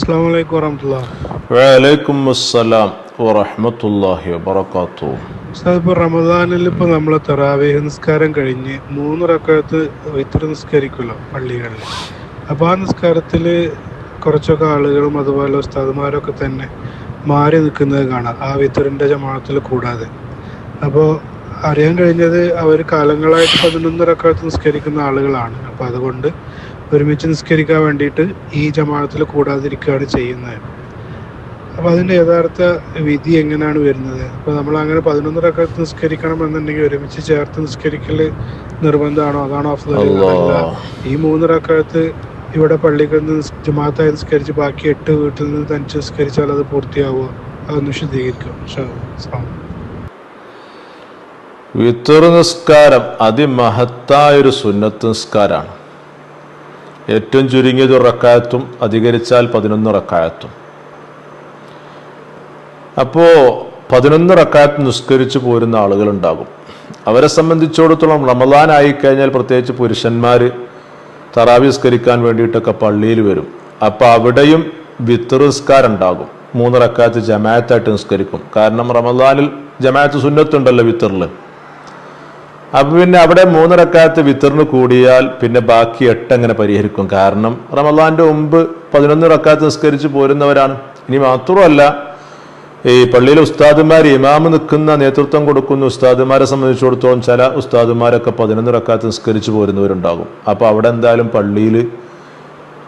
അസ്സാം വലൈക്കും അസ്സലാം ഇപ്പോൾ റമദാനിൽ ഇപ്പോൾ നമ്മൾ തറാവേഹ് നിസ്കാരം കഴിഞ്ഞ് മൂന്ന് റക്കത്ത് വിത്ര നിസ്കരിക്കുമല്ലോ പള്ളികളിൽ അപ്പോൾ ആ നിസ്കാരത്തിൽ കുറച്ചൊക്കെ ആളുകളും അതുപോലെ ഉസ്താദുമാരൊക്കെ തന്നെ മാറി നിൽക്കുന്നത് കാണാം. ആ വിത്തറിന്റെ ജമാത്തിൽ കൂടാതെ. അപ്പോൾ അറിയാൻ കഴിഞ്ഞത് അവർ കാലങ്ങളായിട്ട് പതിനൊന്ന് റക്കത്ത് നിസ്കരിക്കുന്ന ആളുകളാണ്. അപ്പോൾ അതുകൊണ്ട് ഒരുമിച്ച് നിസ്കരിക്കാൻ വേണ്ടിയിട്ട് ഈ ജമാഅത്തിൽ കൂടാതിരിക്കുകയാണ് ചെയ്യുന്നത്. അപ്പോൾ അതിന്റെ യഥാർത്ഥ വിധി എങ്ങനെയാണ് വരുന്നത്? അപ്പോൾ നമ്മൾ അങ്ങനെ പതിനൊന്ന് റക്കത്ത് നിസ്കരിക്കണം എന്നുണ്ടെങ്കിൽ ഒരുമിച്ച് ചേർത്ത് നിസ്കരിക്കൽ നിർബന്ധമാണോ? അതാണോ അഫ്ദൽ ഈ മൂന്ന് റക്കത്ത് ഇവിടെ പള്ളിയിൽ നിന്ന് ജമാഅത്തായി നിസ്കരിച്ച് ബാക്കി എട്ട് വീട്ടിൽ നിന്ന് തനിച്ച് നിസ്കരിച്ചാൽ അത് പൂർത്തിയാവുക. അതൊന്ന് വിശദീകരിക്കും. വിത്തർ നിസ്കാരം അതിമഹത്തായൊരു സുന്നത്ത് നിസ്കാരമാണ് ഏറ്റവും ചുരുങ്ങിയത് ഉറക്കായത്തും റക്കായത്തും അധികരിച്ചാൽ പതിനൊന്ന് റക്കായത്തും. അപ്പോൾ പതിനൊന്ന് റക്കായത്ത് നിസ്കരിച്ച് പോരുന്ന ആളുകളുണ്ടാകും. അവരെ സംബന്ധിച്ചിടത്തോളം റമദാൻ ആയിക്കഴിഞ്ഞാൽ പ്രത്യേകിച്ച് പുരുഷന്മാർ തറാവി നിസ്കരിക്കാൻ വേണ്ടിയിട്ടൊക്കെ പള്ളിയിൽ വരും. അപ്പോൾ അവിടെയും വിത്തർ നിസ്കാരം ഉണ്ടാകും മൂന്ന് റക്കായത്ത് ജമായത്തായിട്ട് നിസ്കരിക്കും. കാരണം റമദാനിൽ ജമായത്ത് സുന്നത്തുണ്ടല്ലോ വിത്തറിൽ അപ്പൊ പിന്നെ അവിടെ മൂന്നിറക്കാലത്ത് വിത്തറിന് കൂടിയാൽ പിന്നെ ബാക്കി എട്ട് എങ്ങനെ പരിഹരിക്കും. കാരണം റമദാന്റെ മുമ്പ് പതിനൊന്ന് റക്കാത്ത് നിസ്കരിച്ച് പോരുന്നവരാണ്. ഇനി മാത്രമല്ല ഈ പള്ളിയിലെ ഉസ്താദുമാർ ഇമാമ് നിൽക്കുന്ന നേതൃത്വം കൊടുക്കുന്ന ഉസ്താദുമാരെ സംബന്ധിച്ചിടത്തോളം ചില ഉസ്താദുമാരൊക്കെ പതിനൊന്ന് റക്കാത്ത് നിസ്കരിച്ച് പോരുന്നവരുണ്ടാകും. അപ്പോൾ അവിടെ എന്തായാലും പള്ളിയിൽ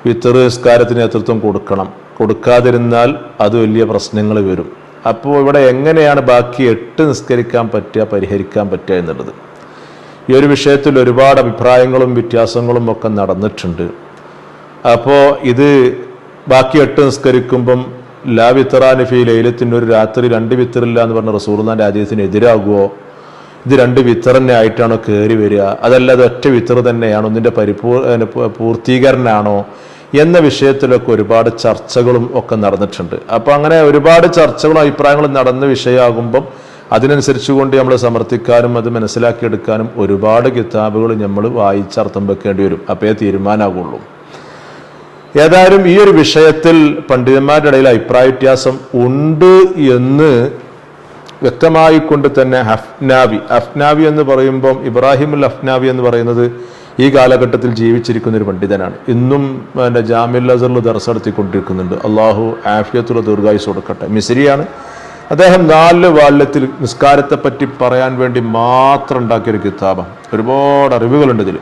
വിത്തർ നിസ്കാരത്തിന് നേതൃത്വം കൊടുക്കണം. കൊടുക്കാതിരുന്നാൽ അത് വലിയ പ്രശ്നങ്ങൾ വരും. അപ്പോൾ ഇവിടെ എങ്ങനെയാണ് ബാക്കി എട്ട് നിസ്കരിക്കാൻ പറ്റുക പരിഹരിക്കാൻ പറ്റുക എന്നുള്ളത്? ഈ ഒരു വിഷയത്തിൽ ഒരുപാട് അഭിപ്രായങ്ങളും വ്യത്യാസങ്ങളും ഒക്കെ നടന്നിട്ടുണ്ട്. അപ്പോൾ ഇത് ബാക്കി എട്ട് നിസ്കരിക്കുമ്പം ലാ വിത്തറാനിഫി ലൈലത്തിന്റെ ഒരു രാത്രി രണ്ട് വിത്തറില്ല എന്ന് പറഞ്ഞ റസൂർന്നാന്റെ ആദ്യത്തിന് എതിരാകുമോ ഇത് രണ്ട് വിത്തറന്നെ ആയിട്ടാണോ കയറി വരിക? അതല്ല അത് ഒറ്റ വിത്തർ തന്നെയാണ്? ഇതിന്റെ പരിപൂർ പൂർത്തീകരണമാണോ എന്ന വിഷയത്തിലൊക്കെ ഒരുപാട് ചർച്ചകളും ഒക്കെ നടന്നിട്ടുണ്ട്. അപ്പോൾ അങ്ങനെ ഒരുപാട് ചർച്ചകളും അഭിപ്രായങ്ങളും നടന്ന വിഷയമാകുമ്പം അതിനനുസരിച്ച് കൊണ്ട് നമ്മൾ സമർത്ഥിക്കാനും അത് മനസ്സിലാക്കിയെടുക്കാനും ഒരുപാട് കിതാബുകൾ നമ്മൾ വായിച്ചർത്ഥം വെക്കേണ്ടി വരും. അപ്പോഴേ തീരുമാനമാകുള്ളൂ ഏതായാലും ഈ ഒരു വിഷയത്തിൽ പണ്ഡിതന്മാരുടെ ഇടയിൽ അഭിപ്രായ വ്യത്യാസം ഉണ്ട് എന്ന് വ്യക്തമായിക്കൊണ്ട് തന്നെ ഹഫ്നാവി. അഫ്നാവി എന്ന് പറയുമ്പം ഇബ്രാഹിമുൽ അഫ്നാവി എന്ന് പറയുന്നത് ഈ കാലഘട്ടത്തിൽ ജീവിച്ചിരിക്കുന്ന ഒരു പണ്ഡിതനാണ്. ഇന്നും എന്റെ ജാമിൽ അസറിൽ ദർസ് നടത്തിക്കൊണ്ടിരിക്കുന്നുണ്ട്. അള്ളാഹു ആഫിയത്തുള്ള ദീർഘായുസ് കൊടുക്കട്ടെ. മിസ്രിയാണ്. അദ്ദേഹം നാല് വാള്യത്തിൽ നിസ്കാരത്തെ പറ്റി പറയാൻ വേണ്ടി മാത്രം ഉണ്ടാക്കിയൊരു കിതാബാണ്. ഒരുപാട് അറിവുകളുണ്ട് ഇതിൽ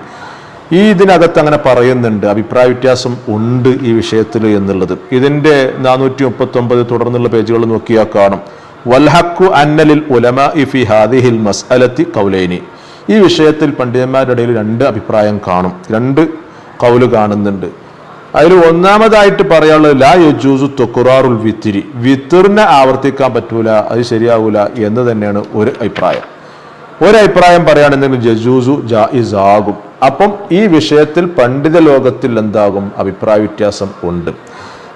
ഈ ഇതിനകത്ത് അങ്ങനെ പറയുന്നുണ്ട്. അഭിപ്രായ വ്യത്യാസം ഉണ്ട് ഈ വിഷയത്തിൽ എന്നുള്ളത്. ഇതിന്റെ നാനൂറ്റി മുപ്പത്തി ഒമ്പത് തുടർന്നുള്ള പേജുകൾ നോക്കിയാൽ കാണും. വൽഹക്കു അന്നലിൽ ഉലമ ഇഫി ഹാദിഹിൽ മസ്അലത്തി കൗലൈനി ഈ വിഷയത്തിൽ പണ്ഡിതന്മാരുടെ ഇടയിൽ രണ്ട് അഭിപ്രായം കാണും. രണ്ട് കൗൽ കാണുന്നുണ്ട്. അതിൽ ഒന്നാമതായിട്ട് പറയാനുള്ളത് ലാ യജൂസു തൊക്കുറാറുൽ വിത്തിരി. വിത്തിറിനെ ആവർത്തിക്കാൻ പറ്റൂല അത് ശരിയാവൂല എന്ന് തന്നെയാണ് ഒരു അഭിപ്രായം. ഒരു അഭിപ്രായം പറയുകയാണെന്നുണ്ടെങ്കിൽ ജജൂസു ജായിസ് അപ്പം ഈ വിഷയത്തിൽ പണ്ഡിത ലോകത്തിൽ എന്താകും? അഭിപ്രായ വ്യത്യാസം ഉണ്ട്.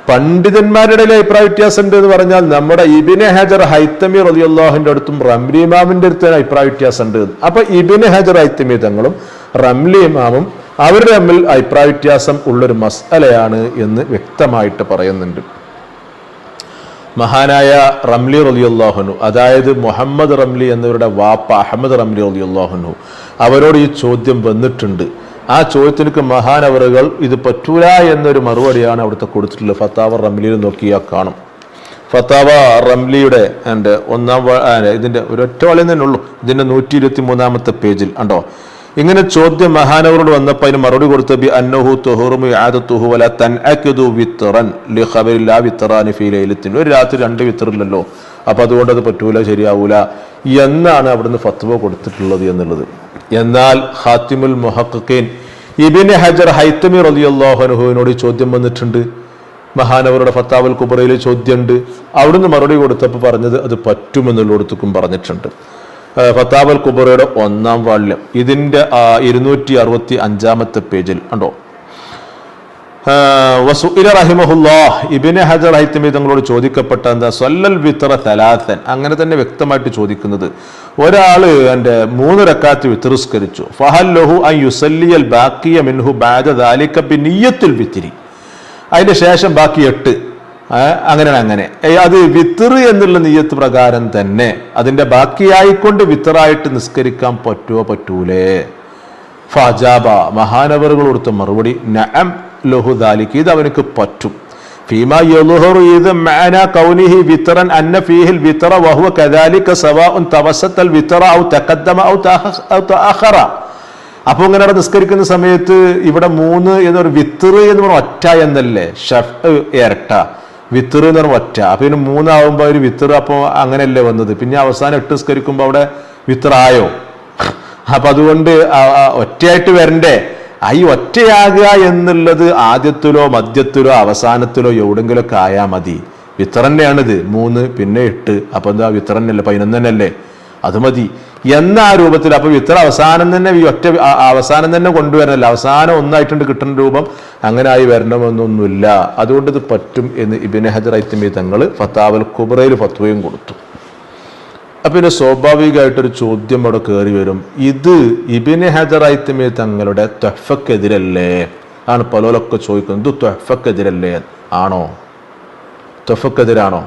പണ്ഡിതന്മാരുടെ അഭിപ്രായ വ്യത്യാസം ഉണ്ട് എന്ന് പറഞ്ഞാൽ നമ്മുടെ ഇബിന് ഹജർ ഹൈത്തമി റലിയുള്ളാഹിന്റെ അടുത്തും റംലി ഇമാമിന്റെ അടുത്തും അഭിപ്രായ വ്യത്യാസം ഉണ്ട്. അപ്പൊ ഇബിന് ഹജർ ഹൈത്തമി തങ്ങളും റംലി ഇമാമും അവർ തമ്മിൽ അഭിപ്രായ വ്യത്യാസം ഉള്ളൊരു മസ്അലയാണ് എന്ന് വ്യക്തമായിട്ട് പറയുന്നുണ്ട്. മഹാനായ റംലി റലിയുല്ലാഹുനു അതായത് മുഹമ്മദ് റംലി എന്നിവരുടെ വാപ്പ അഹമ്മദ് റംലി റലിയുല്ലാഹുനു അവരോട് ഈ ചോദ്യം വന്നിട്ടുണ്ട്. ആ ചോദ്യത്തിനൊക്കെ മഹാനവറുകൾ ഇത് പറ്റൂല എന്നൊരു മറുപടിയാണ് അവിടുത്തെ കൊടുത്തിട്ടുള്ളത്. ഫത്താവ റംലിയിൽ നോക്കിയാൽ കാണും. ഫത്താവ റംലിയുടെ എന്റെ ഒന്നാം ഇതിന്റെ ഒരൊറ്റ വളയം തന്നെ ഉള്ളൂ. ഇതിന്റെ നൂറ്റി ഇരുപത്തി മൂന്നാമത്തെ പേജിൽ ഉണ്ടോ ഇങ്ങനെ ചോദ്യം മഹാനവരോട് വന്നപ്പോൾ അതിന് മറുപടി കൊടുത്ത ബി അന്നഹു തുഹുറുമു വിത്തറാനി ഒരു രാത്രി രണ്ട് വിത്തറില്ലല്ലോ അപ്പൊ അതുകൊണ്ട് അത് പറ്റൂല ശരിയാവൂല. എന്നാണ് അവിടുന്ന് ഫത്വ കൊടുത്തിട്ടുള്ളത് എന്നുള്ളത്. എന്നാൽ ഹാത്തിമുൽ മുഹക്കീൻ ഇബിന് ഹജർ ഹൈത്തമി റളിയല്ലാഹു അൻഹുവിനോട് ചോദ്യം വന്നിട്ടുണ്ട്. മഹാനവരുടെ ഫത്താവൽ കുബറയിലെ ചോദ്യമുണ്ട്. അവിടുന്ന് മറുപടി കൊടുത്തപ്പോൾ പറഞ്ഞത് അത് പറ്റുമെന്നുള്ളിടത്തുക്കും പറഞ്ഞിട്ടുണ്ട്. ആ, ഫത്താവൽ കുബറയുടെ ഒന്നാം വാള്യം. ഇതിന്റെ ഇരുന്നൂറ്റി അറുപത്തി അഞ്ചാമത്തെ പേജിൽ ഉണ്ടോ വസുഇല റഹിമഹുല്ലാഹ് ഇബിന് ഹജർ ഹൈത്തമി തങ്ങളോട് ചോദിക്കപ്പെട്ട എന്താ? സൊല്ലൽ വിത്ര തലാത്തൻ അങ്ങനെ തന്നെ വ്യക്തമായിട്ട് ചോദിക്കുന്നത്. ഒരാൾ എന്റെ മൂന്ന് റക്കാത്ത് വിത്തറുസ്കരിച്ചു ഫഹൽ ലഹു അൻ യുസല്ലിയൽ ബാക്കിയ മിൻഹു ബാദ ദാലിക ബിനിയത്തുൽ വിത്തിരി അതിന്റെ ശേഷം ബാക്കി എട്ട്. അങ്ങനെയാണ് അങ്ങനെ. അത് വിത്തറ് എന്നുള്ള നീയത്ത് പ്രകാരം തന്നെ അതിന്റെ ബാക്കിയായിക്കൊണ്ട് വിത്തറായിട്ട് നിസ്കരിക്കാൻ പറ്റുമോ പറ്റൂലേ. ഫാജാബ മഹാനവറുകൾ കൊടുത്ത മറുപടി നഅം ലഹു ദാലിക്ക് ഇത് അവനക്ക് പറ്റും. ഫീമ യളുഹറു ഇത് മഅന കൗനിഹി വിത്രൻ അന്ന ഫീഹിൽ വിത്ര വഹുവ കദാലിക സവാഉൻ തവസത്തൽ വിത്ര ഔ തഖദ്ദമ ഔ തഅഖ- തഅഖറ. അപ്പോൾ ഇങ്ങനെ നിസ്കരിക്കുന്ന സമയത്ത് ഇവിടെ മൂന്ന് എന്നൊരു വിത്തറ് എന്ന് പറഞ്ഞ ഒറ്റ എന്നല്ലേ? ഷഫ് ഇരട്ട വിത്തറ് എന്ന് പറഞ്ഞാൽ ഒറ്റ. അപ്പൊ ഇതിന് മൂന്നാവുമ്പോൾ ഒരു വിത്തറ് അപ്പോൾ അങ്ങനെയല്ലേ വന്നത്. പിന്നെ അവസാനം എട്ട് സ്കരിക്കുമ്പോൾ അവിടെ വിത്തറായോ? അപ്പൊ അതുകൊണ്ട് ഒറ്റയായിട്ട് വരണ്ടേ? ഈ ഒറ്റയാകുക എന്നുള്ളത് ആദ്യത്തിലോ മധ്യത്തിലോ അവസാനത്തിലോ എവിടെങ്കിലൊക്കെ ആയാ മതി. വിത്തറന്നെയാണിത്. മൂന്ന് പിന്നെ എട്ട്. അപ്പൊ എന്താ വിത്തറന്നല്ലേ പതിനൊന്ന് തന്നെയല്ലേ അത് മതി. എന്ന ആ രൂപത്തിൽ? അപ്പൊ ഇത്ര അവസാനം തന്നെ ഈ ഒറ്റ അവസാനം തന്നെ കൊണ്ടുവരണല്ലോ. അവസാനം ഒന്നായിട്ടുണ്ട് കിട്ടുന്ന രൂപം. അങ്ങനെ ആയി വരണമെന്നൊന്നുമില്ല. അതുകൊണ്ട് ഇത് പറ്റും എന്ന് ഇബിന് ഹജർ ഐത്തമി തങ്ങൾ ഫത്താവൽ കുബറയിൽ ഫത്വയും കൊടുത്തു. അപ്പൊ പിന്നെ സ്വാഭാവികമായിട്ടൊരു ചോദ്യം അവിടെ കയറി വരും. ഇത് ഇബിന് ഹജർ ഐത്തമി തങ്ങളുടെ ത്വഫക്കെതിരല്ലേ ആണ് പലോലൊക്കെ ചോദിക്കുന്നത്. ഇത് ത്വഫക്കെതിരല്ലേ ആണോ? ത്വഫക്കെതിരാണോ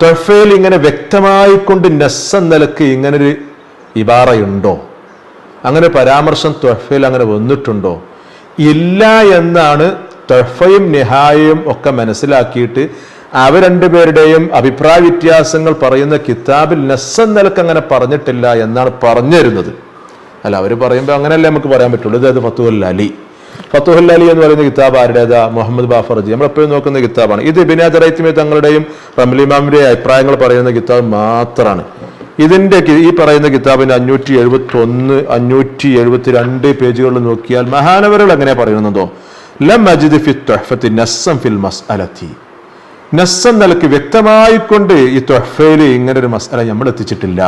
ത്വഫയിൽ ഇങ്ങനെ വ്യക്തമായിക്കൊണ്ട് നെസ്സ നിലയ്ക്ക് ഇങ്ങനൊരു ഇബാറയുണ്ടോ? അങ്ങനെ പരാമർശം തൊഫയിൽ അങ്ങനെ വന്നിട്ടുണ്ടോ? ഇല്ല എന്നാണ് തൊഫയും നിഹായയും ഒക്കെ മനസ്സിലാക്കിയിട്ട് അവ രണ്ടുപേരുടെയും അഭിപ്രായ വ്യത്യാസങ്ങൾ പറയുന്ന കിതാബിൽ നെസ്സ നിലയ്ക്ക് അങ്ങനെ പറഞ്ഞിട്ടില്ല എന്നാണ് പറഞ്ഞു തരുന്നത് അല്ല അവർ പറയുമ്പോൾ അങ്ങനെയല്ലേ നമുക്ക് പറയാൻ പറ്റുള്ളൂ. ഇത് അത് ഫത്തുൽ അലി? ഫത്തുൽ അലി എന്ന് പറയുന്ന കിതാബ് ആരുടേതാ? മുഹമ്മദ് ബാഫർജി നമ്മൾ എപ്പോഴും നോക്കുന്ന കിതാബാണ്. ഇത് ബിനാദറൈത്തിമി തങ്ങളുടെയും റംലിമാമിന്റെയും അഭിപ്രായങ്ങൾ പറയുന്ന കിതാബ് മാത്രമാണ്. ഇതിന്റെ ഈ പറയുന്ന കിതാബിന്റെ അഞ്ഞൂറ്റി എഴുപത്തി ഒന്ന് അഞ്ഞൂറ്റി എഴുപത്തി രണ്ട് പേജുകളിൽ നോക്കിയാൽ മഹാനവരുകൾ എങ്ങനെ പറയുന്നതോ? ലം ഫി നസ്സം ഫിൽ നിലയ്ക്ക് വ്യക്തമായിക്കൊണ്ട് ഈ തൊഹഫയിൽ ഇങ്ങനെ ഒരു മസ്അല നമ്മൾ എത്തിച്ചിട്ടില്ല.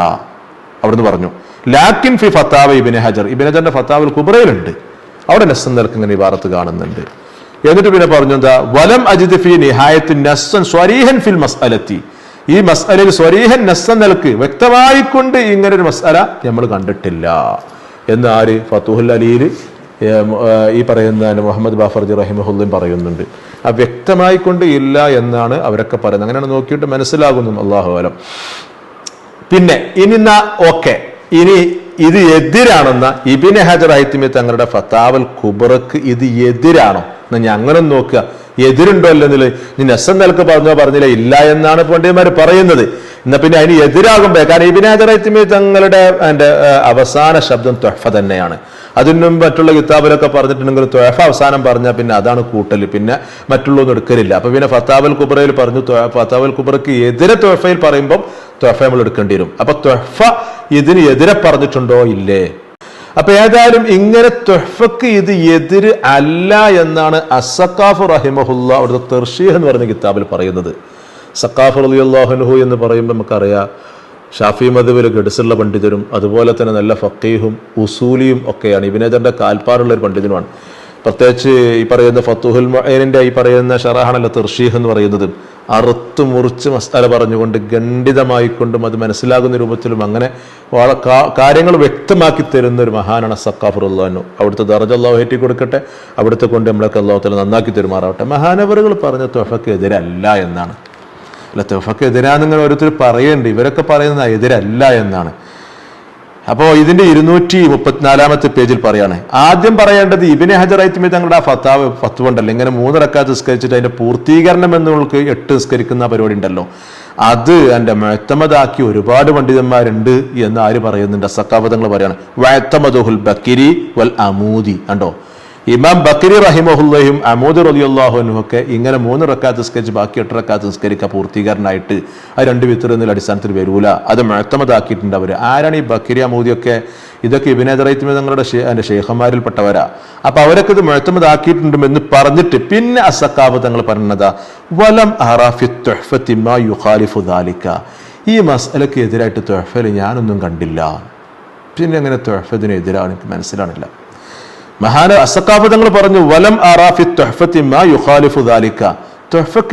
അവിടുന്ന് പറഞ്ഞു. ലാക്കിൻ ഫി ഫത്താവ് ഇബിൻ ഹജർ. ഇബിൻ ഹജറിന്റെ ഫത്താവിൽ കുബറയിലുണ്ട് അവിടെ നസ്സൻ നിലയ്ക്ക് ഇങ്ങനെ ഇബാറത്ത് കാണുന്നുണ്ട്. എന്നിട്ട് പിന്നെ പറഞ്ഞു എന്താ? വലം അജിദ് ഫി നിഹായത്തിൻ നസ്സൻ സ്വരീഹൻ ഫിൽ മസ്അലത്തി. ഈ മസ്അലയിൽ സ്വരീഹൻ നസ്സൻ നിലയ്ക്ക് വ്യക്തമായിക്കൊണ്ട് ഇങ്ങനെ ഒരു മസ്അല നമ്മൾ കണ്ടിട്ടില്ല. എന്ന് ആര്? ഫത്തുഹുൽ അലിയിൽ ഈ പറയുന്ന മുഹമ്മദ് ബാഫർജി റഹിമഹുല്ലും പറയുന്നുണ്ട്. ആ വ്യക്തമായിക്കൊണ്ട് ഇല്ല എന്നാണ് അവരൊക്കെ പറയുന്നത്. അങ്ങനെയാണ് നോക്കിയിട്ട് മനസ്സിലാകുന്നു. അള്ളാഹു അലം. പിന്നെ ഇനി ഓക്കെ. ഇനി ഇത് എതിരാണെന്ന ഇബിന് ഹജർ ഐത്തിമി തങ്ങളുടെ ഫത്താവൽ കുബറക്ക് ഇത് എതിരാണോ? എന്നാ ഞങ്ങളും നോക്കുക. എതിരുണ്ടോ അല്ലെന്നില്ല. നീ നെസൻ നിലയ്ക്ക് പറഞ്ഞോ പറഞ്ഞില്ല. ഇല്ല എന്നാണ് പണ്ഡിതന്മാർ പറയുന്നത്. എന്നാ പിന്നെ അതിന് എതിരാകുമ്പോ കാരണം ഇബിന് ഹജർ ഐത്തിമി തങ്ങളുടെ എന്റെ അവസാന ശബ്ദം തൊഹഫ തന്നെയാണ്. അതിന് മറ്റുള്ള കിതാബിലൊക്കെ പറഞ്ഞിട്ടുണ്ടെങ്കിൽ തൊഹഫ അവസാനം പറഞ്ഞാൽ പിന്നെ അതാണ് കൂട്ടൽ പിന്നെ മറ്റുള്ളൊന്നും എടുക്കലില്ല. അപ്പൊ പിന്നെ ഫത്താവൽ കുബ്രയിൽ പറഞ്ഞു ഫത്താബൽ കുബറക്ക് എതിരെ തൊഹഫയിൽ പറയുമ്പോൾ ത്വഫ നമ്മൾ എടുക്കേണ്ടി വരും. അപ്പൊ ത്വഫ ഇതിന് എതിരെ പറഞ്ഞിട്ടുണ്ടോ? ഇല്ലേ. അപ്പൊ ഏതായാലും ഇങ്ങനെ ത്വഫക്ക് ഇത് എതിര് അല്ല എന്നാണ് അസക്കാഫ് റഹിമഹുല്ല അവിടുത്തെ തെർഷീഹ് എന്ന് പറയുന്ന കിതാബിൽ പറയുന്നത്. സക്കാഫ് റലിയുല്ലാഹുൻഹു എന്ന് പറയുമ്പോൾ നമുക്കറിയാം ഷാഫി മധുവിൽ ഗഡ്സുള്ള പണ്ഡിതരും അതുപോലെ തന്നെ നല്ല ഫക്കീഹും ഉസൂലിയും ഒക്കെയാണ്. ഇബിനേജറിന്റെ കാൽപ്പാടുള്ള ഒരു പണ്ഡിതനുമാണ്. പ്രത്യേകിച്ച് ഈ പറയുന്ന ഫത്തുഹുൽ മൊയ്നിന്റെ ഈ പറയുന്ന ഷറാഹാണല്ലോ തെർഷീഹ് എന്ന് പറയുന്നത്. അറുത്ത് മുറിച്ച് മസ്തല പറഞ്ഞുകൊണ്ട് ഖണ്ഡിതമായിക്കൊണ്ടും അത് മനസ്സിലാകുന്ന രൂപത്തിലും അങ്ങനെ കാര്യങ്ങൾ വ്യക്തമാക്കി തരുന്ന ഒരു മഹാനാണ് സക്കാഫുറുല്ലാനു അവിടുത്തെ ദർജ അള്ളാഹു ഏറ്റി കൊടുക്കട്ടെ അവിടുത്തെ കൊണ്ട് നമ്മളൊക്കെ അള്ളാഹുത്തല നന്നാക്കി തരുമാറാവട്ടെ. മഹാനവറുകൾ പറഞ്ഞ തൊഫക്ക് എതിരല്ല എന്നാണ്. അല്ല തൊഫക്ക് എതിരാന്നിങ്ങനെ ഓരോരുത്തർ പറയേണ്ടി ഇവരൊക്കെ പറയുന്നത് എതിരല്ല എന്നാണ്. അപ്പോൾ ഇതിന്റെ ഇരുന്നൂറ്റി മുപ്പത്തിനാലാമത്തെ പേജിൽ പറയാണ് ആദ്യം പറയേണ്ടത് ഇബിനെ ഹജറൈത്തുമി തങ്ങളുടെ ആ ഫത്താവ് ഫത്വ ഉണ്ടല്ലോ. ഇങ്ങനെ മൂന്ന് റക്കാത്ത് നിസ്കരിച്ചിട്ട് അതിന്റെ പൂർത്തീകരണം എന്നുൾക്ക് എട്ട് നിസ്കരിക്കുന്ന പരിപാടി ഉണ്ടല്ലോ. അത് എന്റെ മുഴത്തമതാക്കി ഒരുപാട് പണ്ഡിതന്മാരുണ്ട് എന്ന് ആര് പറയുന്നുണ്ട്? സക്കാപതങ്ങൾ പറയാണ് വഴത്തമദുഹുൽ ബക്കിരി വൽ അമൂദി. കണ്ടോ? ഇമാം ബക്കരി റഹിമഹുല്ലയും അമൂദ് റലിയുള്ളാഹുനും ഒക്കെ ഇങ്ങനെ മൂന്ന് റക്കാത്ത് നിസ്കരിച്ച് ബാക്കി എട്ട് റക്കാത്ത് നിസ്കരിക്കുക പൂർത്തീകരണമായിട്ട് ആ രണ്ട് വിത്തർ എന്നുള്ള അടിസ്ഥാനത്തിൽ വരൂല. അത് മഴത്തമതാക്കിയിട്ടുണ്ട് അവർ ആരാണ് ഈ ബക്കരി അമൂദിയൊക്കെ? ഇതൊക്കെ ഇബിനേതറൈത്തുമ തങ്ങളുടെ എന്റെ പെട്ടവരാ അപ്പൊ അവരൊക്കെ ഇത് മുഴത്തമതാക്കിയിട്ടുണ്ട് എന്ന് പറഞ്ഞിട്ട് പിന്നെ അസക്കാബ് തങ്ങൾ പറഞ്ഞതാ വലം അറാഫി യുഖാലിഫു ഈ മസലക്ക് എതിരായിട്ട് ത്വഹ്ഫയിൽ ഞാനൊന്നും കണ്ടില്ല. പിന്നെ അങ്ങനെ ത്വഹ്ഫത്തിന് എതിരാണ്? എനിക്ക് മനസ്സിലാണില്ല മഹാന അസക്കാഫ് തങ്ങൾ പറഞ്ഞു വലം ആറാഫി ത്വഹ്ഫത്തി മാ യുഖാലിഫു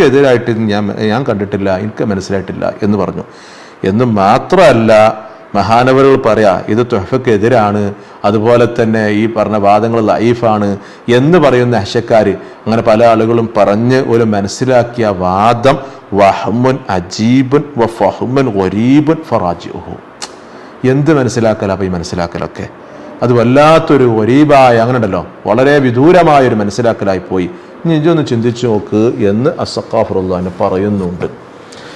എതിരായിട്ട് ഞാൻ ഞാൻ കണ്ടിട്ടില്ല എനിക്ക് മനസ്സിലായിട്ടില്ല എന്ന് പറഞ്ഞു. എന്ന് മാത്രമല്ല മഹാനവരുകൾ പറയാ ഇത് തൊഹഫയ്ക്ക് എതിരാണ് അതുപോലെ തന്നെ ഈ പറഞ്ഞ വാദങ്ങൾ ലൈഫാണ് എന്ന് പറയുന്ന ഹശക്കാർ അങ്ങനെ പല ആളുകളും പറഞ്ഞ് ഒരു മനസ്സിലാക്കിയ വാദം വഹമുൻ അജീബുൻ വ ഒരീബുൻ ഒരീബുൻ ഫറാജിഹു എന്ത് മനസ്സിലാക്കലാ അപ്പോൾ ഈ മനസ്സിലാക്കലൊക്കെ? അത് വല്ലാത്തൊരു ഒരീബായ അങ്ങനെ ഉണ്ടല്ലോ വളരെ വിദൂരമായൊരു മനസ്സിലാക്കലായി പോയി. ഇനി ഇതൊന്ന് ചിന്തിച്ചു നോക്ക് എന്ന് അസക്കാഫുറുല്ലാന് പറയുന്നുണ്ട്.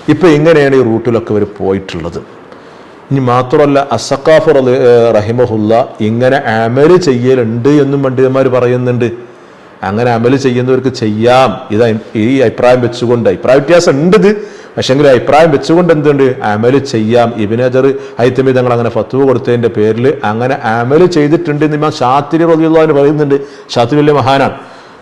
ഇപ്പൊ ഇങ്ങനെയാണ് ഈ റൂട്ടിലൊക്കെ ഇവർ പോയിട്ടുള്ളത്. ഇനി മാത്രമല്ല അസക്കാഫുർ റഹിമഹുല്ല ഇങ്ങനെ അമൽ ചെയ്യലുണ്ട് എന്നും പണ്ഡിതന്മാർ പറയുന്നുണ്ട്. അങ്ങനെ അമൽ ചെയ്യുന്നവർക്ക് ചെയ്യാം. ഇത് ഈ അഭിപ്രായം വെച്ചുകൊണ്ട്. അഭിപ്രായ വ്യത്യാസം ഉണ്ട് ഇത്. പക്ഷെങ്കിൽ അഭിപ്രായം വെച്ചുകൊണ്ട് എന്തുണ്ട്? അമൽ ചെയ്യാം. ഇബിനജർ ഹൈത്തമി തങ്ങൾ അങ്ങനെ ഫത്തുവ കൊടുത്തതിന്റെ പേരിൽ അങ്ങനെ അമൽ ചെയ്തിട്ടുണ്ട് എന്ന് ഇമാം ഷാത്തിരി റബിയുള്ളവന് പറയുന്നുണ്ട്. ഷാത്തിരി വലിയ മഹാനാണ്.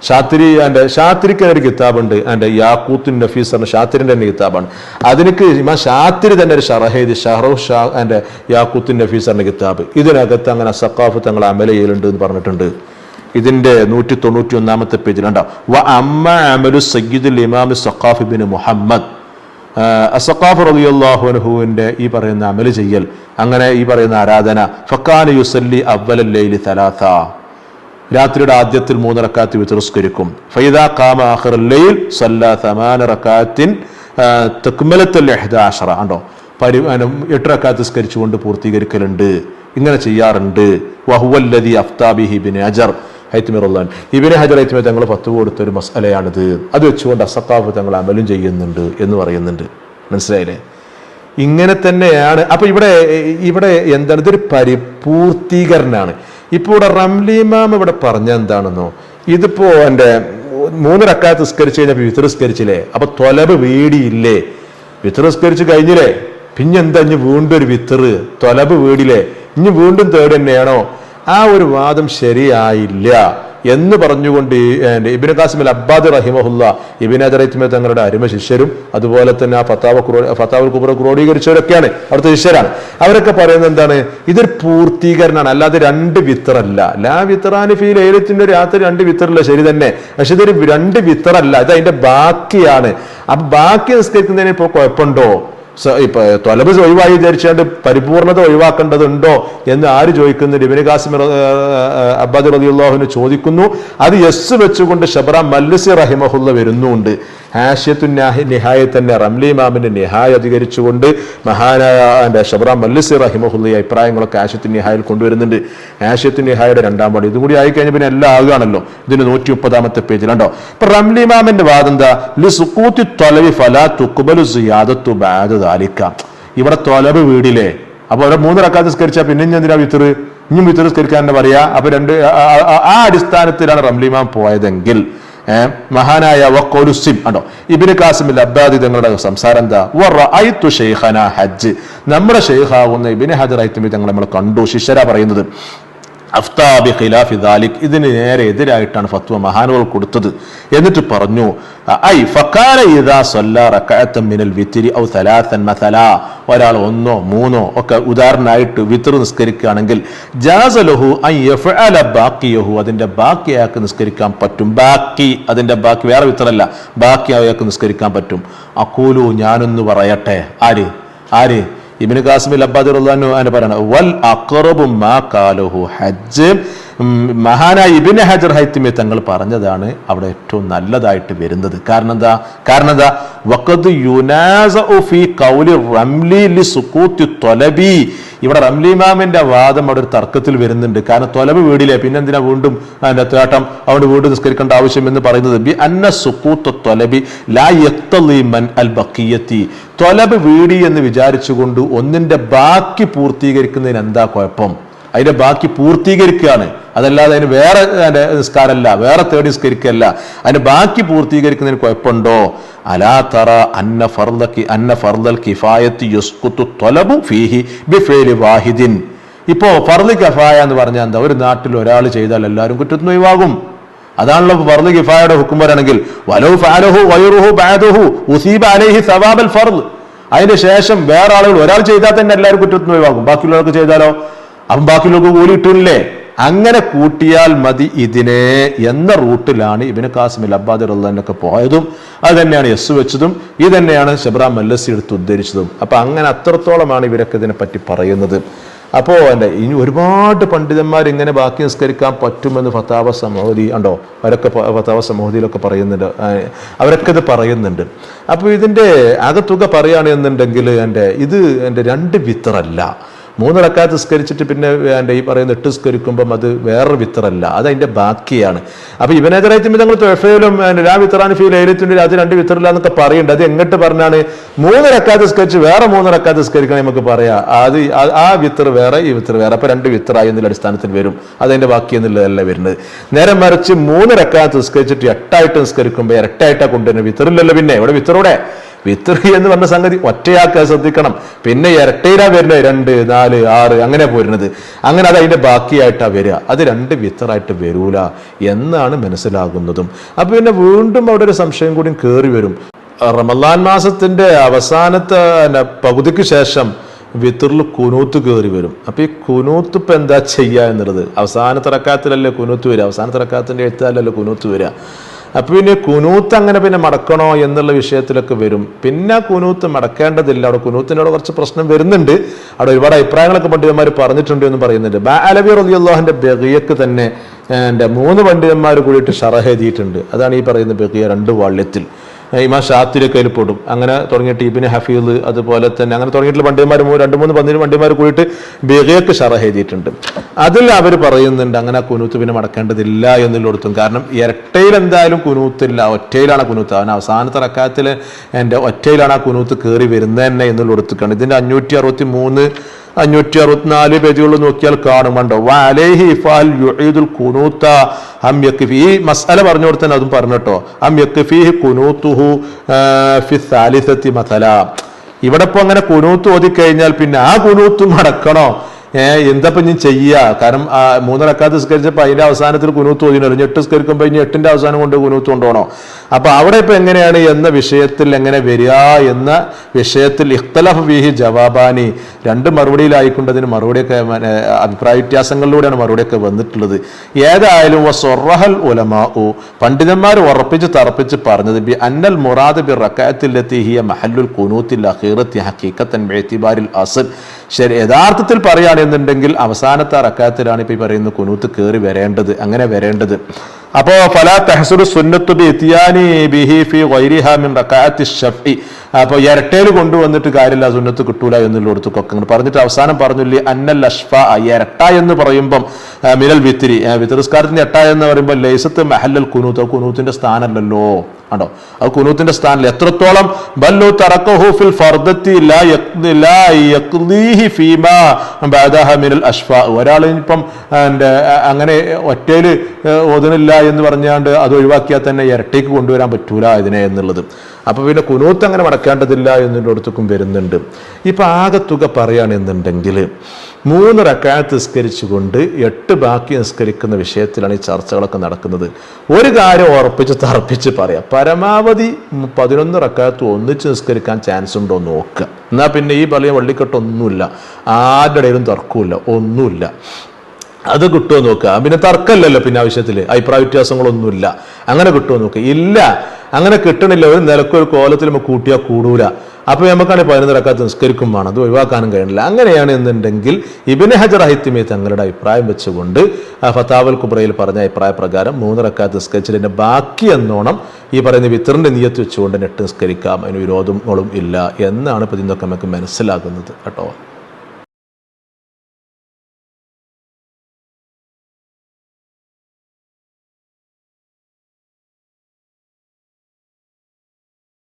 ഷാത്തിരി എന്റെ ഷാത്തിരിക്ക് ഒരു കിതാബുണ്ട്. എന്റെ യാക്കൂത്തിൻ നഫീസ് എന്ന ഷാത്തിരിന്റെ തന്നെ കിതാബാണ്. അതിനക്ക് ഇമാം ഷാത്തിരി തന്നെ ഒരു ഷറഹേദ് ഷഹറു ഷാ എന്റെ യാക്കൂത്തിൻ നഫീസ് എന്ന കിതാബ്. ഇതിനകത്ത് അങ്ങനെ സക്കാഫ് തങ്ങൾ അമല ചെയ്യലുണ്ട് എന്ന് പറഞ്ഞിട്ടുണ്ട്. ഇതിന്റെ നൂറ്റി തൊണ്ണൂറ്റി ഒന്നാമത്തെ പേജിലുണ്ടാവും. വ അമ്മ അമലു സയ്യിദുൽ ഇമാം സഖാഫ് ബിൻ മുഹമ്മദ്. അസഖാഫ് റളിയല്ലാഹുവിന്റെ ഈ പറയുന്ന അമൽ ചെയ്യൽ അങ്ങനെ ഈ പറയുന്ന ആരാധന ഫക്കാന യുസല്ലി അവലല്ലി ലൈലി തലാത്ത രാത്രിയുടെ ആദ്യത്തിൽ മൂന്ന് റക്കാത്ത് വിതൃസ്കരിക്കും ഫൈദ കാമ അഹ്റുല്ലയിൽ സല്ലാ സമാന റക്കാത്തിൻ തെക്കുമലത്തൽ എഹ്ദാഷറ ഉണ്ടോ പരി എട്ട് റക്കാത്ത് സ്കരിച്ചുകൊണ്ട് പൂർത്തീകരിക്കലുണ്ട്. ഇങ്ങനെ ചെയ്യാറുണ്ട്. വഹുവല്ലതി അഫ്താബിഹി ബിൻ അജർ. ഹൈത്മിറുല്ലാൻ ഇബിന് ഹജർ തങ്ങൾ പത്ത് കൊടുത്ത ഒരു മസലയാണിത് അത് വെച്ചുകൊണ്ട് അസത്താഫ് തങ്ങൾ അമലും ചെയ്യുന്നുണ്ട് എന്ന് പറയുന്നുണ്ട്. മനസ്സിലായില്ലേ? ഇങ്ങനെ തന്നെയാണ്. അപ്പൊ ഇവിടെ ഇവിടെ എന്താണ്? ഇതൊരു പരിപൂർത്തീകരണമാണ്. ഇപ്പോൾ ഇവിടെ റംലിമാം ഇവിടെ പറഞ്ഞ എന്താണെന്നോ? ഇതിപ്പോ എന്റെ മൂന്ന് റക്കാത്ത് നിസ്കരിച്ച് കഴിഞ്ഞാൽ വിത്തറിസ്കരിച്ചില്ലേ അപ്പൊ തൊലബ് വീടിയില്ലേ? വിത്തറിസ്കരിച്ച് കഴിഞ്ഞില്ലേ? പിന്നെന്താ ഇനി വീണ്ടും ഒരു വിത്തറ് തൊലബ് വീടില്ലേ? ഇനി വീണ്ടും തേട് തന്നെയാണോ? ആ ഒരു വാദം ശരിയായില്ല എന്ന് പറഞ്ഞുകൊണ്ട് ഇബിന് കാസിം ഇബിന് കാസിമിൽ അബ്ബാദ് റഹിമഹുല്ല ഇബിൻ അജറൈത്മ തങ്ങളുടെ അരുമ ശിഷ്യരും അതുപോലെ തന്നെ ആ ഫത്താവ ഫത്താവുൽ കുബറ ക്രോഡീകരിച്ചവരൊക്കെയാണ് അവിടുത്തെ ശിഷ്യരാണ്. അവരൊക്കെ പറയുന്നത് എന്താണ്? ഇതൊരു പൂർത്തീകരണമാണ് അല്ലാതെ രണ്ട് വിത്തറല്ല. ലാ വിത്തറാനി ഫീൽ ഏലത്തിന്റെ രാത്രി രണ്ട് വിത്തറല്ല ശരി തന്നെ. പക്ഷെ ഇതൊരു രണ്ട് വിത്തറല്ല ഇത് അതിന്റെ ബാക്കിയാണ്. അപ്പൊ ബാക്കി നിസ്കരിക്കുന്നതിന് ഇപ്പോൾ കുഴപ്പമുണ്ടോ? ഇപ്പൊ തൊലബ് ഒഴിവായി വിചാരിച്ചാണ്ട് പരിപൂർണത ഒഴിവാക്കേണ്ടതുണ്ടോ എന്ന് ആര് ചോദിക്കുന്നു ഇബിന് കാസിം അബ്ബാദ് റളിയല്ലാഹുവിന് ചോദിക്കുന്നു. അത് യെസ് വെച്ചുകൊണ്ട് ഷബറ മല്ലസി റഹിമഹുല്ല വരുന്നുണ്ട്. ഹാഷ്യത്തു നിഹായ തന്നെ റംലി ഇമാമിന്റെ നിഹായ അധികരിച്ചുകൊണ്ട് മഹാനായ ഷബ്ര മല്ലസി റഹിമഹുല്ല അഭിപ്രായങ്ങളൊക്കെ ആഷ്യത്തു നിഹായിൽ കൊണ്ടുവരുന്നുണ്ട്. ആഷ്യത്തു നിഹായുടെ രണ്ടാം പാടി ഇതും കൂടി ആയി കഴിഞ്ഞ പിന്നെ എല്ലാം ആകുകയാണല്ലോ. ഇതിന് നൂറ്റി മുപ്പതാമത്തെ പേജിലുണ്ടോ ഇപ്പൊ റംലി ഇമാമിന്റെ വാദം എന്താ? ഇവിടെ തൊലവ് വീടില്ലേ? അപ്പൊ അവിടെ മൂന്ന് റക്കാത്ത് സ്കരിച്ചാൽ പിന്നെ എന്തിനാ വിത്തറ്? ഇനിയും വിത്തറ് സ്കരിക്കാൻ പറയാ? അപ്പൊ രണ്ട് ആ- അടിസ്ഥാനത്തിലാണ് റംലിമാം പോയതെങ്കിൽ. മഹാനായ വക്കോലുസിം ആണോ ഇബിന് കാസിമിൽ അബ്ബാദി തങ്ങളുടെ സംസാരം എന്താ? വറഅയ്തു ഷെയ്ഖന ഹജ്ജ്. നമ്മുടെ ഷെയ്ഖാവുന്ന ഇബിന് ഹജർ ഐത്തമി തങ്ങൾ നമ്മൾ കണ്ടു. ശിഷ്യര പറയുന്നത് അഫ്താബി ഖിലാഫി ദാലിക് ഇതിന് നേരെ എതിരായിട്ടാണ് ഫത്വ മഹാനുകൾ കൊടുത്തത്. എന്നിട്ട് പറഞ്ഞു ഐ ഫക്കാല ഇദാ സല്ല റകഅത്തൻ മിനൽ വിത്രി ഔ സലാസൻ മസല. ഒരാൾ ഒന്നോ മൂന്നോ ഒക്കെ ഉദാഹരണമായിട്ട് വിത്ർ നിസ്കരിക്കുകയാണെങ്കിൽ ജാസ ലഹു അൻ യഫഅല ബാക്കിയഹു അതിന്റെ ബാക്കി അയാൾക്ക് നിസ്കരിക്കാൻ പറ്റും. ബാക്കി അതിന്റെ ബാക്കി വേറെ വിത്രല്ല ബാക്കി അയാൾക്ക് നിസ്കരിക്കാൻ പറ്റും. അക്കൂലു ഞാനൊന്ന് പറയട്ടെ. ആര്? ആര്? ഇബിന് കാസിമിൽ അബ്ബാദ് അതിന് പറയണം വൽ അക്റബു മാ കാലുഹു ഹജ്ജ് മഹാനായ ഇബിൻ ഹജർ ഹൈത്തിമെ തങ്ങൾ പറഞ്ഞതാണ് അവിടെ ഏറ്റവും നല്ലതായിട്ട് വരുന്നത്. കാരണം എന്താ കാരണം എന്താ വക്കത്ത് യുനാസഉ ഫീ ഖൗലി റംലി ലി സുക്കൂത്തി തൊലബി. ഇവിടെ റംലി ഇമാമിന്റെ വാദം അവിടെ ഒരു തർക്കത്തിൽ വരുന്നുണ്ട്. കാരണം തൊലബ് വീടില്ലേ? പിന്നെ എന്തിനാ വീണ്ടും അതിന്റെ തേട്ടം അവിടെ വീണ്ടും നിസ്കരിക്കേണ്ട ആവശ്യം എന്ന് പറയുന്നത് ബി അന്ന സുക്കൂത്ത് തൊലബി ലാ യക്തലി അൽ ബക്കിയത്തി തൊലബ് വീടി എന്ന് വിചാരിച്ചുകൊണ്ട് ഒന്നിന്റെ ബാക്കി പൂർത്തീകരിക്കുന്നതിന് എന്താ കുഴപ്പം? അതിന്റെ ബാക്കി പൂർത്തീകരിക്കുകയാണ്. അതല്ലാതെ അതിന് വേറെ അതിന്റെ നിസ്കാരമല്ല വേറെ തേടി നിസ്കരിക്കല്ല അതിന് ബാക്കി പൂർത്തീകരിക്കുന്നതിന് കുഴപ്പമുണ്ടോ? അലാ തറ അന്ന ഫർദക്കി അന്ന ഫർദൽ കിഫായത്ത് യുസ്കുത്തു തൊലബു ഫീഹി ബിഫേലി വാഹിദിൻ. ഇപ്പോ ഫർദ് കഫായ എന്ന് പറഞ്ഞാൽ എന്താ? ഒരു നാട്ടിൽ ഒരാൾ ചെയ്താൽ എല്ലാവരും കുറ്റത്തിന് ഒഴിവാകും. അതാണല്ലോ ഫർദ് കിഫായയുടെ ഹുക്കും വരാണെങ്കിൽ വലോ ഫാലഹു വയറുഹു ബാദുഹു ഉസീബ അലൈഹി സവാബൽ ഫർദ്. അതിന് ശേഷം വേറെ ആളുകൾ ഒരാൾ ചെയ്താൽ തന്നെ എല്ലാവരും കുറ്റത്തിന് ഒഴിവാകും. ബാക്കിയുള്ളവർക്ക് ചെയ്താലോ? അപ്പം ബാക്കിയുള്ളവർക്ക് കൂലി കിട്ടൂല്ലേ അങ്ങനെ കൂട്ടിയാൽ മതി ഇതിനെ എന്ന റൂട്ടിലാണ് ഇബിന് കാസിമിൽ അബ്ബാദ് റഹ്ലാനൊക്കെ പോയതും അത് തന്നെയാണ് യെസ് വെച്ചതും ഇത് തന്നെയാണ് ഷബ്രാം മല്ലസി എടുത്ത് ഉദ്ധരിച്ചതും. അപ്പൊ അങ്ങനെ അത്രത്തോളമാണ് ഇവരൊക്കെ ഇതിനെ പറ്റി പറയുന്നത്. അപ്പോൾ എന്റെ ഇനി ഒരുപാട് പണ്ഡിതന്മാർ ഇങ്ങനെ ബാക്കി നിസ്കരിക്കാൻ പറ്റുമെന്ന് ഫത്താവ സമൂഹതി ഉണ്ടോ? അവരൊക്കെ ഫത്താവ സമൂഹതിയിലൊക്കെ പറയുന്നുണ്ട്. അവരൊക്കെ ഇത് പറയുന്നുണ്ട്. അപ്പോൾ ഇതിന്റെ അകത്തുക പറയുകയാണെന്നുണ്ടെങ്കിൽ എന്റെ ഇത് എന്റെ രണ്ട് വിത്തറല്ല. മൂന്ന് റക്കാത്ത് നിസ്കരിച്ചിട്ട് പിന്നെ എന്റെ ഈ പറയുന്ന എട്ട് നിസ്കരിക്കുമ്പം അത് വേറൊരു വിത്തറല്ല. അത് അതിന്റെ ബാക്കിയാണ് അപ്പോൾ ഇവനെതിരായിട്ട് നിങ്ങൾ തൊഴഫയിലും രാ വിത്തറാൻ ഫീൽ എഴുത്തുണ്ട് അത് രണ്ട് വിത്തറില്ല എന്നൊക്കെ പറയുന്നുണ്ട്. അത് എങ്ങോട്ട് പറഞ്ഞാണ്? മൂന്ന് റക്കാത്ത് നിസ്കരിച്ച് വേറെ മൂന്ന് റക്കാത്ത് നിസ്കരിക്കണം നമുക്ക് പറയാം. അത് ആ- ആ വിത്തർ വേറെ ഈ വിത്തർ വേറെ. അപ്പോൾ രണ്ട് വിത്തറായി എന്നുള്ള അടിസ്ഥാനത്തിൽ വരും. അതിന്റെ ബാക്കി എന്നുള്ളതല്ല വരുന്നത്. നേരെ മറിച്ച് മൂന്ന് റക്കാത്ത് നിസ്കരിച്ചിട്ട് എട്ടായിട്ട് നിസ്കരിക്കുമ്പോൾ ഇരട്ടായിട്ടാണ് കൊണ്ടുവരുന്നത്. വിത്തറില്ലല്ലോ പിന്നെ. ഇവിടെ വിത്തറൂടെ? വിത്രി എന്ന് പറഞ്ഞ സംഗതി ഒറ്റയാക്കുക ശ്രദ്ധിക്കണം. പിന്നെ ഇരട്ടയിലാ വരുന്നത്. രണ്ട് നാല് ആറ് അങ്ങനെ പോരുന്നത്. അങ്ങനെ അത് അതിന്റെ ബാക്കിയായിട്ടാ വരിക. അത് രണ്ട് വിത്തറായിട്ട് വരൂല എന്നാണ് മനസ്സിലാകുന്നതും. അപ്പൊ പിന്നെ വീണ്ടും അവിടെ ഒരു സംശയം കൂടി കയറി വരും. റമദാൻ മാസത്തിന്റെ അവസാനത്തെ പകുതിക്ക് ശേഷം വിത്തറിൽ കുനൂത്ത് കയറി വരും. അപ്പൊ ഈ കുനൂത്ത് ഇപ്പൊ എന്താ ചെയ്യുക എന്നുള്ളത്? അവസാന തിറക്കാത്തിലല്ലേ കുനൂത്ത് വരിക? അവസാന തിറക്കാത്തിന്റെ എഴുത്താലല്ലേ കുനൂത്ത് വരിക? അപ്പൊ പിന്നെ കുനൂത്ത് അങ്ങനെ പിന്നെ മടക്കണോ എന്നുള്ള വിഷയത്തിലൊക്കെ വരും. പിന്നെ കുനൂത്ത് മടക്കേണ്ടതില്ല. അവിടെ കുനൂത്തിനോട് കുറച്ച് പ്രശ്നം വരുന്നുണ്ട്. അവിടെ ഒരുപാട് അഭിപ്രായങ്ങളൊക്കെ പണ്ഡിതന്മാർ പറഞ്ഞിട്ടുണ്ട് എന്ന് പറയുന്നുണ്ട്. ബാ അലബി റലിയുള്ളാഹിന്റെ ബഗിയക്ക് തന്നെ എന്റെ മൂന്ന് പണ്ഡിതന്മാർ കൂടിയിട്ട് ഷറഹ് എഴുതിയിട്ടുണ്ട്. അതാണ് ഈ പറയുന്ന ബഗിയ രണ്ട് വാള്യത്തിൽ. ഇമാ ഷാത്തിരൊക്കെ അതിൽ പെടും. അങ്ങനെ തുടങ്ങിയിട്ട് ഇബിന് ഹഫീദ് അതുപോലെ തന്നെ അങ്ങനെ തുടങ്ങിയിട്ടുള്ള പണ്ഡിതന്മാർ രണ്ടു മൂന്ന് പന്തിന് പണ്ഡിതന്മാർ കൂടിയിട്ട് ബിഗയ്ക്ക് ഷറ എഴുതിയിട്ടുണ്ട്. അതിൽ അവർ പറയുന്നുണ്ട് അങ്ങനെ കുനൂത്ത് പിന്നെ മടക്കേണ്ടതില്ല എന്നുള്ളിടത്തും കാരണം ഇരട്ടയിൽ എന്തായാലും കുനൂത്തില്ല ഒറ്റയിലാണ് കുനൂത്ത്. അവൻ അവസാനത്തെ റക്കാത്തിൽ എന്റെ ഒറ്റയിലാണ് ആ കുനൂത്ത് കയറി വരുന്നത് തന്നെ എന്നുള്ളിടത്തേക്കാണ് ഇതിന്റെ അഞ്ഞൂറ്റി അറുപത്തി മൂന്ന് അഞ്ഞൂറ്റി അറുപത്തിനാല് പേജുകൾ നോക്കിയാൽ കാണും കണ്ടോ വാലേഹി ഈ മസാല പറഞ്ഞു കൊടുത്തന്നെ അതും പറഞ്ഞിട്ടോ അം ഇവിടെ ഇപ്പൊ അങ്ങനെ കുനൂത്ത് ഓതിക്കഴിഞ്ഞാൽ പിന്നെ ആ കുനൂത്തും അടക്കണോ? ഏഹ് എന്താപ്പൊ ഞാൻ ചെയ്യാ? കാരണം ആ മൂന്നിറക്കാത്ത് നിസ്കരിച്ചപ്പോൾ അതിന്റെ അവസാനത്തിൽ കുനൂത്ത് ഓതിനല്ലോ എട്ട് നിസ്കരിക്കുമ്പോൾ ഇനി എട്ടിന്റെ അവസാനം കൊണ്ട് കുനൂത്ത് കൊണ്ടുപോകണോ? അപ്പൊ അവിടെ ഇപ്പൊ എങ്ങനെയാണ് എന്ന വിഷയത്തിൽ എങ്ങനെ വരിക എന്ന വിഷയത്തിൽ ഇഖ്തലഫ് വിഹി ജവാബാനി രണ്ട് മറുപടിയിലായിക്കൊണ്ട് അതിന് മറുപടിയൊക്കെ അഭിപ്രായ വ്യത്യാസങ്ങളിലൂടെയാണ് മറുപടിയൊക്കെ വന്നിട്ടുള്ളത്. ഏതായാലും വസ്വറഹൽ ഉലമാഉ പണ്ഡിതന്മാർ ഉറപ്പിച്ച് തറപ്പിച്ച് പറഞ്ഞത് ബി അന്നൽ മുറാദ് ബി റക്കായത്തിലെത്തി ഹിയ മഹല്ലുൽ കുനൂത്തിൽ അഖീറത്തി ഹക്കീക്കത്തൻ ബേത്തിബാരിൽ അസൽ. ശരി യഥാർത്ഥത്തിൽ പറയുകയാണെന്നുണ്ടെങ്കിൽ അവസാനത്തെ റക്കാത്തിലാണ് ഇപ്പൊ ഈ പറയുന്ന കുനൂത്ത് കയറി വരേണ്ടത് അങ്ങനെ വരേണ്ടത്. അപ്പോ ഫലാ തെഹസുർ സുന്നത്തു ബി ഇത്തിയാനി ബിഹി ഫി ഗൈരിഹാ മിൻ റക്കാഅത്തി അപ്പൊ ഇരട്ടയിൽ കൊണ്ടുവന്നിട്ട് കാര്യമില്ല സുന്നത്ത് കിട്ടൂല എന്നുള്ളിടത്തൊക്കെ അങ്ങനെ പറഞ്ഞിട്ട് അവസാനം പറഞ്ഞില്ലേ അന്നൽ അഷ്ഫ ഇരട്ട എന്ന് പറയുമ്പം മിനൽ വിത്തിരി വിത്തിരസ്കാരത്തിന്റെ എട്ട എന്ന് പറയുമ്പോൾ ലൈസത്ത് മെഹല്ലൽ കുനൂത്ത് കുനൂത്തിന്റെ സ്ഥാനമല്ലല്ലോ ആണോ ആ കുനൂത്തിന്റെ സ്ഥാനം എത്രത്തോളം? ബല്ലു തറക്കഹു ഫിൽ ഫർദത്തി ലാ ലാ ഫീമാ ബഅദഹ മിനൽ അഷ്ഫ ഒരാൾ ഇപ്പം അങ്ങനെ ഒറ്റയിൽ ഓതുന്നില്ല എന്ന് പറഞ്ഞാണ്ട് അത് ഒഴിവാക്കിയാൽ തന്നെ ഇരട്ടയ്ക്ക് കൊണ്ടുവരാൻ പറ്റൂല ഇതിനെ എന്നുള്ളത്. അപ്പൊ പിന്നെ കുനൂത്ത് അങ്ങനെ മടക്കേണ്ടതില്ല എന്നിടത്തും വരുന്നുണ്ട്. ഇപ്പൊ ആകെ തുക പറയുകയാണെന്നുണ്ടെങ്കിൽ മൂന്ന് റക്കാത്ത് നിസ്കരിച്ചുകൊണ്ട് എട്ട് ബാക്കി നിസ്കരിക്കുന്ന വിഷയത്തിലാണ് ഈ ചർച്ചകളൊക്കെ നടക്കുന്നത്. ഒരു കാര്യം ഉറപ്പിച്ച് തറപ്പിച്ച് പറയാം. പരമാവധി പതിനൊന്ന് റക്കാത്ത് ഒന്നിച്ച് നിസ്കരിക്കാൻ ചാൻസ് ഉണ്ടോ നോക്കുക. എന്നാൽ പിന്നെ ഈ പള്ളിയ വള്ളിക്കെട്ടൊന്നുമില്ല. ആരുടെ ഇടയിലും തർക്കമില്ല ഒന്നുമില്ല. അത് കിട്ടുമോ നോക്കുക പിന്നെ തർക്കമല്ലല്ലോ പിന്നെ ആവശ്യത്തിൽ അഭിപ്രായ വ്യത്യാസങ്ങളൊന്നുമില്ല. അങ്ങനെ കിട്ടുമോ നോക്കുക ഇല്ല. അങ്ങനെ കിട്ടണില്ല. ഒരു നിലക്കൊരു കോലത്തിൽ നമുക്ക് കൂട്ടിയാൽ കൂടൂല. അപ്പൊ നമുക്കാണെങ്കിൽ പതിനൊന്ന് റക്കാത്ത് നിസ്കരിക്കും വേണം. അത് ഒഴിവാക്കാനും കഴിയണില്ല. അങ്ങനെയാണ് എന്നുണ്ടെങ്കിൽ ഹജർ അഹിത്തിമേ തങ്ങളുടെ അഭിപ്രായം വെച്ചുകൊണ്ട് ഫത്താവൽ കുബ്രയിൽ പറഞ്ഞ അഭിപ്രായ പ്രകാരം മൂന്ന് റക്കാത്ത് നിസ്കരിച്ചതിന്റെ ബാക്കി എന്നോണം ഈ പറയുന്ന വിത്തറിന്റെ നീയത്ത് വെച്ചുകൊണ്ട് നെട്ട് നിസ്കരിക്കാം. അതിന് വിരോധങ്ങളും ഇല്ല എന്നാണ് ഇപ്പൊ ഇതിന്നൊക്കെ നമുക്ക് മനസ്സിലാകുന്നത്. കേട്ടോ?